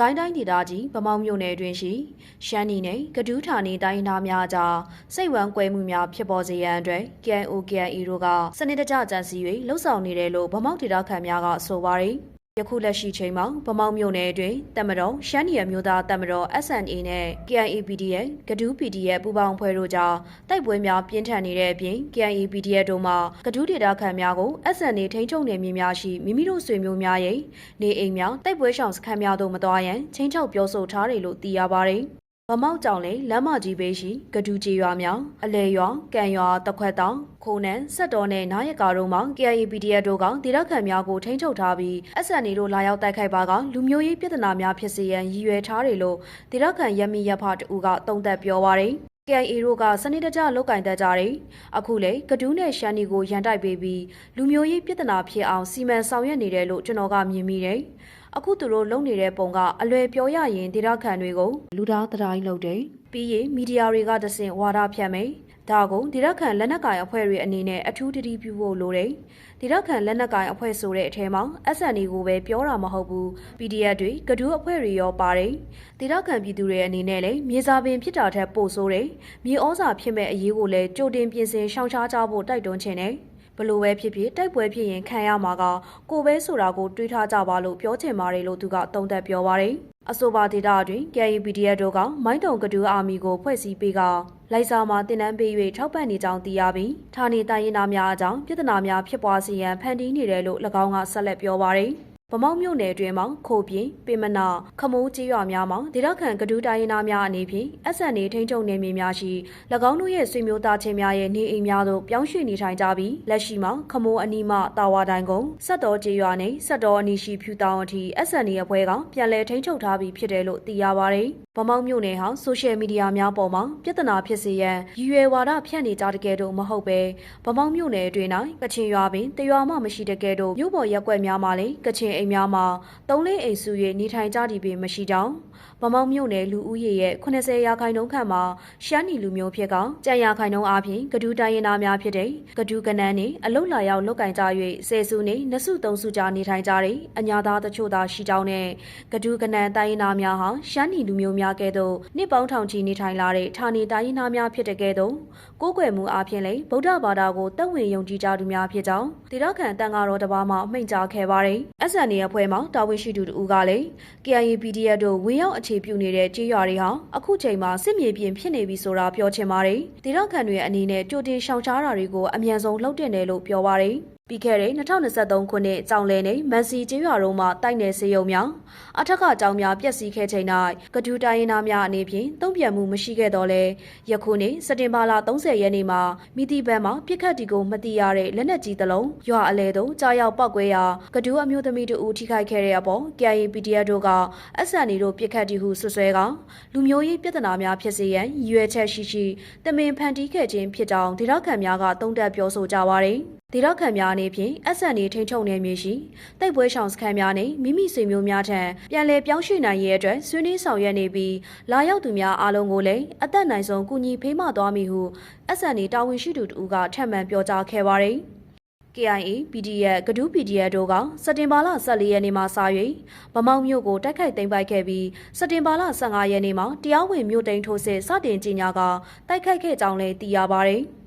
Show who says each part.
Speaker 1: ကိုင်းတိုင်းဒေသကြီးဗမောက်မြို့နယ်တွင်ရှိရှမ်းနီနယ်ကဒူးဌာနီတိုင်းသားများကြားစိတ်ဝမ်းကွဲမှုများဖြစ်ပေါ်စေရန်အတွက် KNO KNE တို့ကစနစ်တကျကြံစည်၍လှုပ်ဆောင်နေတယ်လို့ဗမောက်ဒေသခံများကဆိုပါတယ် ယခုလက်ရှိချိန်မှာဗမောက်မြို့နယ်အတွင်းတမတော်ရှမ်းနီရမျိုးသားတမတော် SNA နဲ့ KNAPDF ကဒူး PDF ပူးပေါင်းဖွဲ့တို့ကြားတိုက်ပွဲများပြင်းထန်နေတဲ့အပြင် KNAPDF တို့မှကဒူးဒေတာခန်များကို SNA ထိန်းချုပ်နေမြေများရှိမိမိတို့ဆွေမျိုးများရဲ့နေအိမ်များတိုက်ပွဲရှောင်စခန်းများတို့မတော်ရန်ချင်းချောက်ပြောဆိုထားတယ်လို့သိရပါတယ်။ ဗမောက်ကြောင်လေလမ်းမကြီးဘေးရှိကဒူးကြီးရွာများအလဲရွာကံရွာတခွက်တောင်ခိုးနန်းဆက်တော်နဲ့နားရကာတို့မှ KIAPDF တို့ကဒေသခံများကိုထိန်းချုပ်ထားပြီး SNA တို့လာရောက်တိုက်ခိုက်ပါကလူမျိုးရေးပြဿနာများဖြစ်စေရန်ရည်ရွယ်ထားတယ်လို့ဒေသခံရမီရဖတူကတုံ့သက်ပြောပါရယ် KIA တို့ကစနစ်တကျလောက်ကင်တက်ကြတယ်။အခုလေကဒူးနဲ့ရှမ်းနီကိုရန်တိုက်ပေးပြီးလူမျိုးရေးပြဿနာဖြစ်အောင်စီမံဆောင်ရွက်နေတယ်လို့ကျွန်တော်ကမြင်မိတယ်။ အခုသူတို့လုပ်နေတဲ့ပုံကအလွယ်ပြောရရင်ဒေသခံတွေကိုလူသားတတိုင်းလုပ်တယ်။ပြီးရင်မီဒီယာတွေကတဆင့်ဝါဒဖြန့်မယ်။ဒါကိုဒေသခံလက်နက်ကိုင်အဖွဲ့တွေအနေနဲ့အထူးတတိပြုဖို့လိုတယ်။ဒေသခံလက်နက်ကိုင်အဖွဲ့ဆိုတဲ့အထဲမှာ SNA ကိုပဲပြောတာမဟုတ်ဘူး။ PDF တွေကဒူးအဖွဲ့တွေရောပါတယ်။ဒေသခံပြည်သူတွေအနေနဲ့လည်းမြေစာပင်ဖြစ်တာထက်ပိုဆိုတယ်။မြေဩဇာဖြစ်မဲ့အရေးကိုလည်းကြိုတင်ပြင်ဆင်ရှောင်ရှားကြဖို့တိုက်တွန်းခြင်းနဲ့ ဘလို့ပဲဖြစ်ဖြစ်တိုက်ပွဲဖြစ်ရင်ခံရမှာကကိုပဲဆိုတာကိုတွေးထားကြပါလို့ပြောချင်ပါတယ်လို့သူကတုံ့သက်ပြောပါတယ်။အဆိုပါဒေတာအတွင်း KUPDF တို့ကမိုင်းတုံကဒူးအာမီကိုဖွဲ့စည်းပေးကလိုက်စာမှာတင်နန်းပေး၍ထောက်ပံ့နေကြောင်းသိရပြီးဌာနေတိုင်းရင်းသားများအကြောင်းပြည်ထနာများဖြစ်ပွားစေရန်ဖန်တီးနေတယ်လို့၎င်းကဆက်လက်ပြောပါတယ်။ ဗမောက်မြို့နယ်အတွင်းမှာခိုးပြင်းပင်မနာခမိုးကြီးရွာများမှာဒေသခံကဒူးတိုင်းရင်းသားများအနေဖြင့် SNA ထိန်းချုပ်နယ်မြေများရှိ၎င်းတို့ရဲ့ဆွေမျိုးသားချင်းများရဲ့နေအိမ်များသို့ပြောင်းရွှေ့နေထိုင်ကြပြီးလက်ရှိမှာခမိုးအနီးမှတာဝါတိုင်းကုန်းဆက်တော်ကြီးရွာနဲ့ဆက်တော်အနီးရှိဖြူတောင်အထိ SNA အဖွဲ့ကပြန်လည်ထိန်းချုပ်ထားပြီးဖြစ်တယ်လို့သိရပါတယ်။ဗမောက်မြို့နယ်ဟာဆိုရှယ်မီဒီယာများပေါ်မှာပြဿနာဖြစ်စေရန်ရည်ရွယ်ဝါဒဖြန့်နေကြတဲ့ကဲ့သို့မဟုတ်ပဲဗမောက်မြို့နယ်အတွင်း၌ကချင်ရွာပင်တရွာမှမရှိတဲ့ကဲ့သို့မြို့ပေါ်ရက်ွက်များမှာလည်းကချင်အိမ်များမှာသုံးလေးအိမ်စု၍နေထိုင်ကြသည်ပင်မရှိကြောင်းဗမောက်မြို့နယ်လူဦးရေရဲ့80ရာခိုင်နှုန်းခန့်မှာရှမ်းနီလူမျိုးဖြစ်ကကြံ့ရာခိုင်နှုန်းအပြင်ကဒူးတိုင်းရင်းသားများဖြစ်တဲ့ကဒူးကနန်းနှင့်အလုတ်လာရောက်လုတ်ကင်ကြ၍ဆယ်စုနှင့်နစုသုံးစုကြားနေထိုင်ကြတဲ့အညာသားတချို့သာရှိကြောင်းနဲ့ကဒူးကနန်းတိုင်းရင်းသားများဟာရှမ်းနီလူမျိုးများကဲ့သို့နှစ်ပေါင်းထောင်ချီနေထိုင်လာတဲ့ဌာနေတိုင်းရင်းသားများဖြစ်တဲ့ကဲ့သို့ကိုးကွယ်မှုအပြင်လည်းဗုဒ္ဓဘာသာကိုတက်ဝင်ယုံကြည်ကြသူများဖြစ်ကြောင်းဒေသခံတန်ဃာတော်တစ်ပါးမှမှိန်ကြားခဲ့ပါတယ်။ SNA အဖွဲ့မှတာဝန်ရှိသူတို့ကလည်း KIA PDF တို့ဝင်ရောက်အခြေပြုနေတဲ့ကြေးရွာတွေဟာအခုချိန်မှာစစ်မြေပြင်ဖြစ်နေပြီဆိုတာပြောချင်ပါတယ်။ဒေသခံတွေအနေနဲ့ကြိုတင်ရှောင်ရှားတာတွေကိုအမြန်ဆုံးလှုပ်တင်တယ်လို့ပြောပါတယ်။ ပြီးခဲ့တဲ့2023ခုနှစ်ကြောင်လဲနေမန်စီကျေးရွာတို့မှတိုက်နယ်စေယုံများအထက်ကကြောင်များပြက်စီးခဲ့ချိန်၌ကဒူတိုင်းရင်းသားများအနေဖြင့်တုံ့ပြန်မှုမရှိခဲ့တော့လဲယခုနေ့စက်တင်ဘာလ30ရက်နေ့မှာမိတီဘန်မှာပြစ်ခတ်တီကိုမတိရတဲ့လက်နက်ကြီးတစ်လုံးရွာအလဲသို့ကြားရောက်ပောက်ကွဲရာကဒူအမျိုးသမီးတို့ထိခိုက်ခဲ့တဲ့အပေါ် KIA PDF တို့က SNA တို့ပြစ်ခတ်တီဟုဆွဆွဲကလူမျိုးရေးပြဿနာများဖြစ်စေရန်ရည်ရွယ်ချက်ရှိရှိတမင်ဖန်တီးခဲ့ခြင်းဖြစ်ကြောင်းဒေသခံများကတုံ့တက်ပြောဆိုကြပါရယ်ဒေသခံများအနေဖြင့် SNA ထိန်းချုပ်နယ်မြေရှိတိုက်ပွဲရှောင်စခန်းများနဲ့မိမိဆွေမျိုးများထံပြန်လည်ပြောင်းရွှေ့နိုင်ရေးအတွက်ဆွေးနွေးဆောင်ရွက်နေပြီးလာရောက်သူများအားလုံးကိုလည်းအသက်နိုင်ဆုံးကူညီဖေးမသွားမည်ဟု SNA တာဝန်ရှိသူတို့ကထပ်မံပြောကြားခဲ့ပါတယ်။ KIA PDF ကဒူး PDF တို့ကစက်တင်ဘာလ14ရက်နေ့မှစ၍ဗမောက်မြို့ကိုတိုက်ခိုက်သိမ်းပိုက်ခဲ့ပြီးစက်တင်ဘာလ15ရက်နေ့မှာတရားဝင်မြို့သိမ်းထိုးစစ်စတင်ကြီးညာကတိုက်ခိုက်ခဲ့ကြောင်းလည်းသိရပါတယ်။